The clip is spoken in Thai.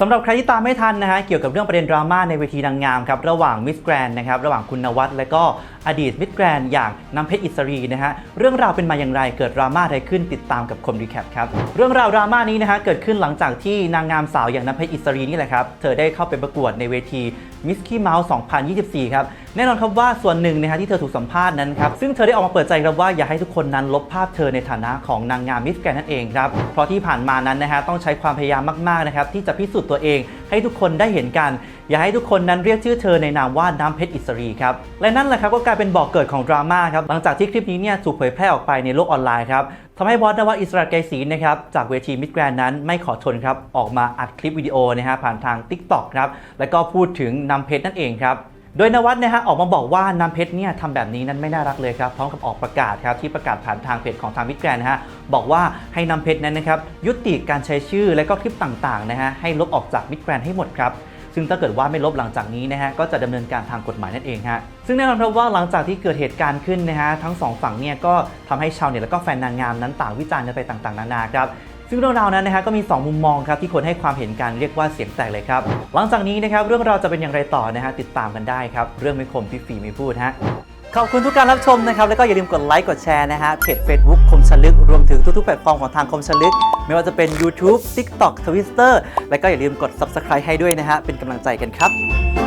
สำหรับใครที่ตามไม่ทันนะฮะเกี่ยวกับเรื่องประเด็นดราม่าในเวทีนางงามครับระหว่างมิสแกรนนะครับระหว่างคุณนวัดและก็อดีตมิสแกรนอย่างน้ำเพชรอิสรีนะฮะเรื่องราวเป็นมาอย่างไรเกิดดราม่าอะไรขึ้นติดตามกับคมรีแคปครับเรื่องราวดราม่านี้นะฮะเกิดขึ้นหลังจากที่นางงามสาวอย่างน้ำเพชรอิสรีนี่แหละครับเธอได้เข้าไปประกวดในเวทีมิสกี้เมาส์2024 ครับ แน่นอนครับว่าส่วนหนึ่งนะฮะที่เธอถูกสัมภาษณ์นั้นครับ ซึ่งเธอได้ออกมาเปิดใจครับว่าอยากให้ทุกคนนั้นลบภาพเธอในฐานะของนางงามมิสแกรนนั่นเองครับ เพราะที่ผ่านมานั้นนะฮะต้องใช้ความพยายามมากๆนะครับที่จะพิสูจน์ตัวเอง ให้ทุกคนได้เห็นกัน อย่าให้ทุกคนนั้นเรียกชื่อเธอในนามว่าน้ำเพชรอิสรีครับ และนั่นแหละครับก็กลายเป็นบอกเกิดของดราม่าครับ หลังจากที่คลิปนี้เนี่ยถูกเผยแพร่ออกไปในโลกออนไลน์ครับทำให้บอสนวัตอิสระไกรศรีนะครับจากเวทีมิสแกรนนั้นไม่ขอทนครับออกมาอัดคลิปวิดีโอนะฮะผ่านทาง Tik t o อกครับแล้วก็พูดถึงน้ำเพชรนั่นเองครับ โดยนวัดนะฮะออกมาบอกว่าน้ำเพชรเนี่ยทำแบบนี้นั้นไม่น่ารักเลยครับพร้อมกับออกประกาศครับที่ประกาศผ่านทางเพจของทางมิสแกรนะฮะบอกว่าให้น้ำเพชรนั้นนะครับยุติการใช้ชื่อและก็คลิปต่างๆนะฮะให้ลบออกจากมิสแกรนให้หมดครับซึ่งถ้าเกิดว่าไม่ลบหลังจากนี้นะฮะก็จะดำเนินการทางกฎหมายนั่นเองฮะซึ่งแน่นอนครับว่าหลังจากที่เกิดเหตุการณ์ขึ้นนะฮะทั้งสองฝั่งเนี่ยก็ทำให้ชาวเน็ตและก็แฟนนางงามนั้นต่างวิจารณ์กันไปต่างๆ นานาครับ ซึ่งเรื่องราวนั้นนะฮะก็มี 2 มุมมองครับที่คนให้ความเห็นกันเรียกว่าเสียงแตกเลยครับ หลังจากนี้นะครับเรื่องราวจะเป็นอย่างไรต่อนะฮะติดตามกันได้ครับเรื่องไม่คมพี่ฟีไม่พูดฮะขอบคุณทุกการรับชมนะครับแล้วก็อย่าลืมกดไลค์กดแชร์นะฮะเพจ Facebook คมชลึก รวมถึงทุกๆแพลตฟอร์มของทางคมชลึก ไม่ว่าจะเป็น YouTube TikTok Twitter แล้วก็อย่าลืมกด Subscribe ให้ด้วยนะฮะเป็นกำลังใจกันครับ